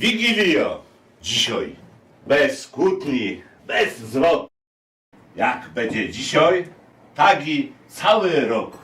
Wigilia dzisiaj. Bez kłótni, bez zwrot. Jak będzie dzisiaj, tak i cały rok.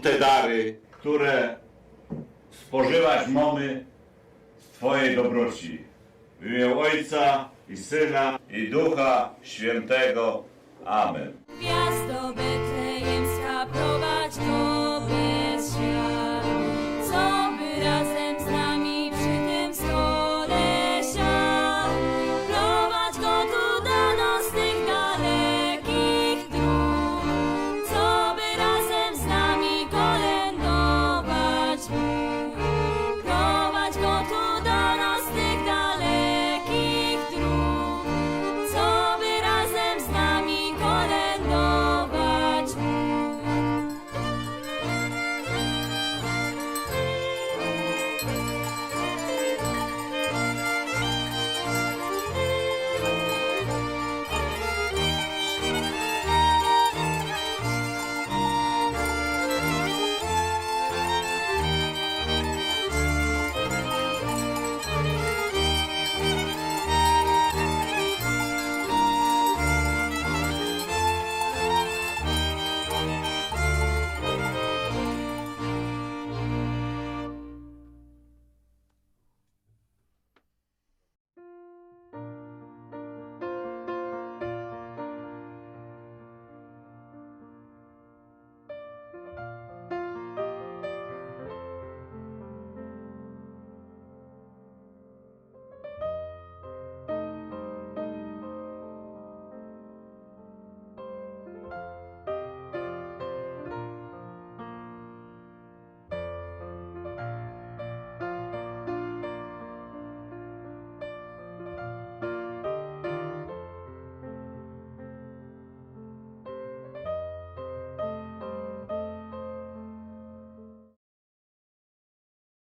te dary, które spożywać mamy z Twojej dobroci. W imię Ojca i Syna i Ducha Świętego. Amen. Gwiazdo